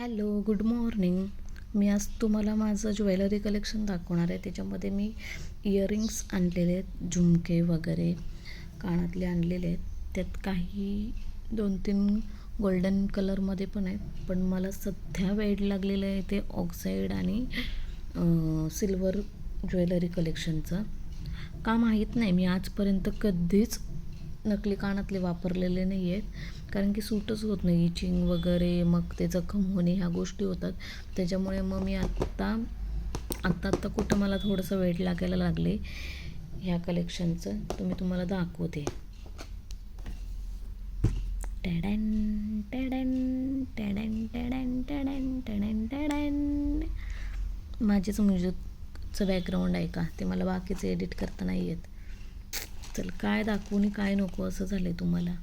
Hello good morning. मी आज तुम्हाला माझं ज्वेलरी कलेक्शन दाखवणार आहे. त्याच्यामध्ये मी इयरिंग्स आणलेले आहेत झुमके वगैरे कानातले आणलेले आहेत. त्यात काही दोन तीन गोल्डन कलरमध्ये पण आहेत. पण मला सध्या वेड लागलेलं आहे ते ऑक्साईड आणि सिल्वर ज्वेलरी कलेक्शनचं का माहीत नाही मी आजपर्यंत कधीच नकली कानातले वापरलेले नाही आहेत कारण की सूटच होत नाही. इचिंग वगैरे मग ते जखम होणे ह्या गोष्टी होतात. त्याच्यामुळे मग मी आत्ता आत्ता आत्ता कुठं मला थोडंसं वेळ लागायला लागले ह्या कलेक्शनचं तर मी तुम्हाला दाखवते. टॅडॅन टॅडॅन टॅडॅन टॅडॅन टॅडॅन टॅडॅन टॅडॅन. माझेच म्युझिकचं बॅकग्राऊंड आहे का? ते मला बाकीचे एडिट करता नाही येत. चल काय दाखवू आणि काय नको असं झालं आहे तुम्हाला.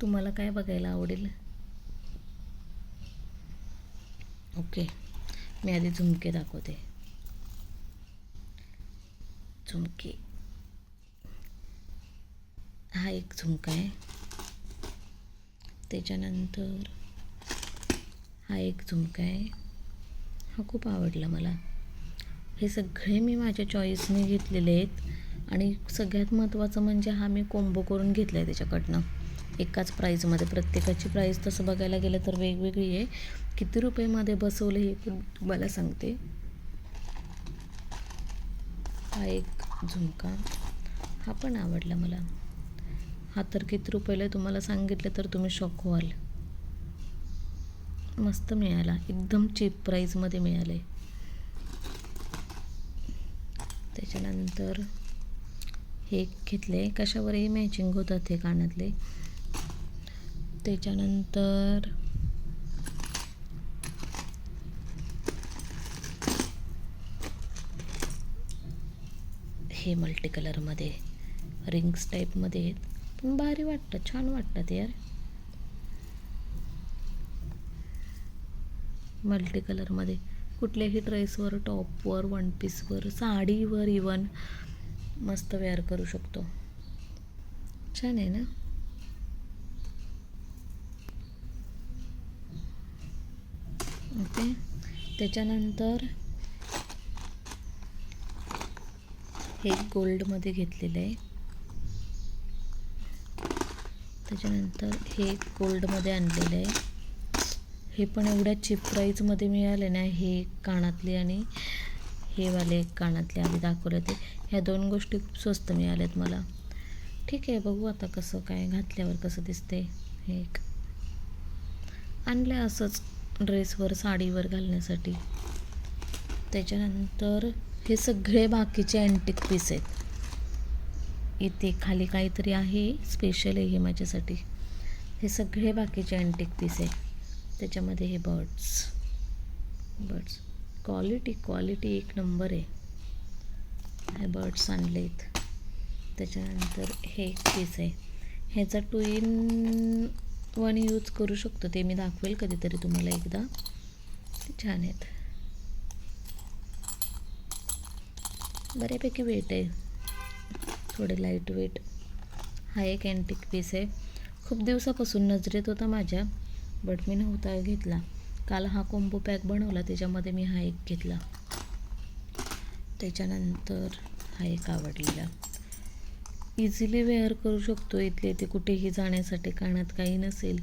तुम्हाला काय बघायला आवडेल? ओके मी आधी झुमके दाखवते. झुमके. हा एक झुमका आहे. त्याच्यानंतर हा एक झुमका आहे. हा खूप आवडला मला. हे सगळे मी माझ्या चॉईसने घेतलेले आहेत. आणि सगळ्यात महत्त्वाचं म्हणजे हा मी कोंबो करून घेतला आहे त्याच्याकडनं. एकाच प्राईजमध्ये प्रत्येकाची प्राईज तसं बघायला गेलं तर वेगवेगळी आहे. किती रुपयेमध्ये बसवलं हे पण तुम्हाला सांगते. हा एक झुमका हा पण आवडला मला. हा तर किती रुपयाला आहे तुम्हाला सांगितलं तर तुम्ही शॉक व्हाल मस्त मिळाला. एकदम चीप प्राईजमध्ये मिळालं आहे त्याच्यानंतर हे घेतले. कशावरही मॅचिंग होतात हे कानातले. त्याच्यानंतर हे मल्टी कलरमध्ये रिंग्स टाईपमध्ये आहेत. पण भारी वाटतं छान वाटतात यार. मल्टी कलरमध्ये कुठल्याही ड्रेसवर टॉपवर वन पीसवर साडीवर इवन मस्त वेअर करू शकतो. छान आहे ना? ओके. त्याच्यानंतर हे गोल्डमध्ये घेतलेलं आहे. त्याच्यानंतर हे गोल्डमध्ये आणलेलं आहे. हे पण एवढ्या चिप प्राईजमध्ये मिळाले ना हे कानातले आणि हे वाले कानातले आधी दाखवले ते ह्या दोन गोष्टी खूप स्वस्त मिळाल्यात मला. ठीक आहे बघू आता कसं काय घातल्यावर कसं दिसते हे एक. आणलं असंच ड्रेसवर साडीवर घालण्यासाठी. त्याच्यानंतर हे सगळे बाकीचे अँटिक पीस आहेत. इथे खाली काहीतरी आहे स्पेशल आहे हे माझ्यासाठी. हे सगळे बाकीचे अँटिक पीस आहेत. त्याच्यामध्ये हे बर्ड्स बर्ड्स क्वालिटी क्वालिटी एक नंबर आहे. हे बर्ड्स आणलेत. त्याच्यानंतर हे एक पीस आहे. ह्याचा टू इन वन यूज करू शकतो. ते मी दाखवेल कधीतरी तुम्हाला एकदा. ते छान आहेत. बऱ्यापैकी वेट आहे. थोडे लाइट वेट हा एक अँटिक पीस आहे. खूप दिवसापासून नजरेत होता माझ्या बट मी नव्हता घेतला. काल हा कोंबो पॅक बनवला त्याच्यामध्ये मी हा एक घेतला. त्याच्यानंतर हा एक आवडलेला. इझिली वेअर करू शकतो इथले ते कुठेही जाण्यासाठी कानात काही नसेल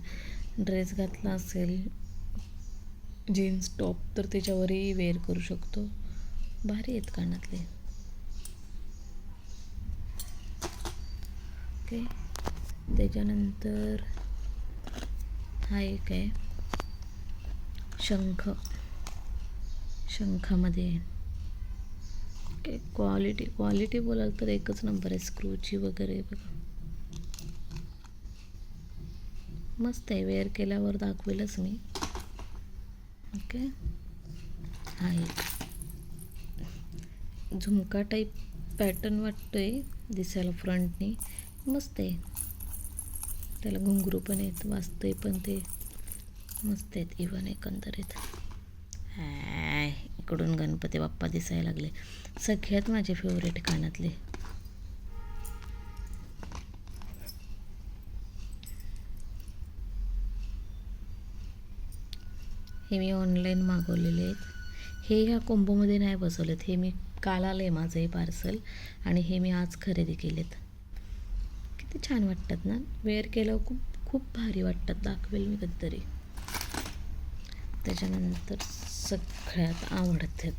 ड्रेस घातला असेल जीन्स टॉप तर त्याच्यावरही वेअर करू शकतो. भारी आहेत कानातले. ओके त्याच्यानंतर हा एक आहे. शंख. शंखामध्ये. ओके क्वालिटी क्वालिटी बोलाल तर एकच नंबर आहे स्क्रूची वगैरे बघा. मस्त आहे वेअर केल्यावर दाखवेलच मी. ओके हा झुमका टाईप पॅटर्न वाटतोय दिसायला फ्रंटनी मस्त आहे. त्याला घुंगरू पण आहेत वाजतंय पण ते. मस्त आहेत इवन एकंदरीत. हाय इकडून गणपती बाप्पा दिसायला लागले. सगळ्यात माझे फेवरेट कानातले. हे मी ऑनलाईन मागवलेले आहेत. हे ह्या कोंबोमध्ये नाही बसवलेत. हे मी काल आलं आहे माझं हे पार्सल आणि हे मी आज खरेदी केलेत. किती छान वाटतात ना? वेअर केल्यावर खूप खूप भारी वाटतात. दाखवेल मी कधीतरी. त्याच्यानंतर सगळ्यात आवडतात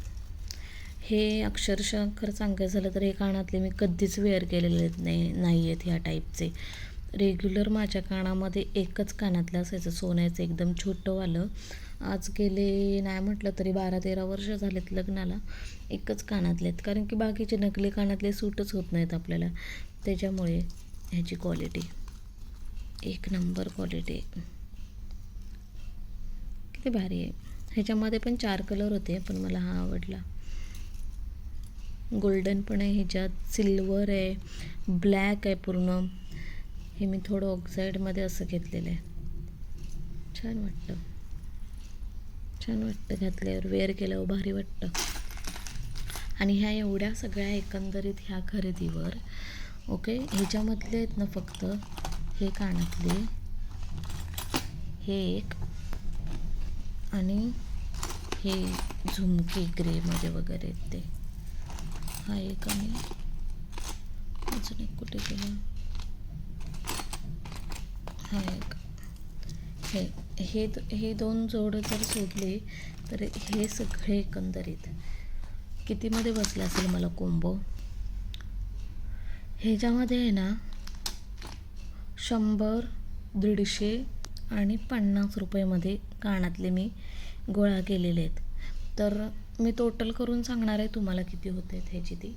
हे अक्षरशः खरं सांगायचं झालं तर हे कानातले मी कधीच वेअर केलेले नाही नाही आहेत ह्या टाईपचे रेग्युलर माझ्या कानामध्ये एकच कानातलं असायचं सोन्याचं. एकदम छोटंवालं. आज गेले नाही म्हटलं तरी बारा तेरा वर्ष झालेत लग्नाला एकच कानातले आहेत. कारण की बाकीचे नकली कानातले सूटच होत नाहीत आपल्याला. त्याच्यामुळे ह्याची क्वालिटी एक नंबर क्वालिटी ते भारी आहे. ह्याच्यामध्ये पण चार कलर होते पण मला हा आवडला. गोल्डन पण आहे ह्याच्यात सिल्वर आहे ब्लॅक आहे पूर्ण. हे मी थोडं ऑक्साईडमध्ये असं घेतलेलं आहे. छान वाटतं. छान वाटतं घातल्यावर वेअर केल्यावर भारी वाटतं. आणि ह्या एवढ्या सगळ्या एकंदरीत ह्या खरेदीवर ओके ह्याच्यामधले आहेत ना फक्त हे कानातले. हे एक. आणि हे झुमके ग्रेमध्ये वगैरे आहेत ते. हा एक आणि अजून एक कुठे गेला? हा एक. हे हे हे दोन जोडं जर सोडले तर हे सगळे एकंदरीत कितीमध्ये बसले असेल मला कोंबो? ह्याच्यामध्ये आहे ना शंभर दीडशे आणि पन्नास रुपयेमध्ये कानातले मी गोळा केलेले आहेत. तर मी टोटल करून सांगणार आहे तुम्हाला किती होते आहेत ह्याची ती.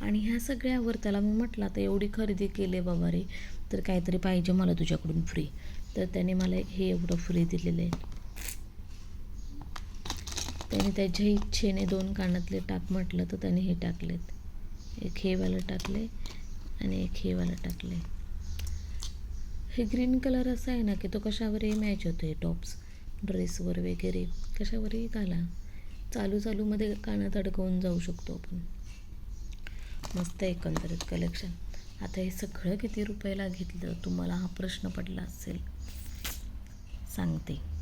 आणि ह्या सगळ्यावर त्याला मी म्हटलं आता एवढी खरेदी केली आहे बाबा रे तर काहीतरी पाहिजे मला तुझ्याकडून फ्री तर त्याने मला हे एवढं फ्री दिलेलं आहे. त्याने त्याच्या इच्छेने दोन कानातले टाक म्हटलं तर त्याने हे टाकलेत. एक हेवालं टाकले आणि एक हेवालं टाकले हे ग्रीन कलर असा आहे ना की तो कशावरही मॅच होतो हे टॉप्स ड्रेसवर वगैरे कशावरही घाला. चालू चालूमध्ये कानात अडकवून जाऊ शकतो आपण. मस्त एकंदरीत कलेक्शन आता हे सगळं किती रुपयाला घेतलं? तुम्हाला हा प्रश्न पडला असेल. सांगते.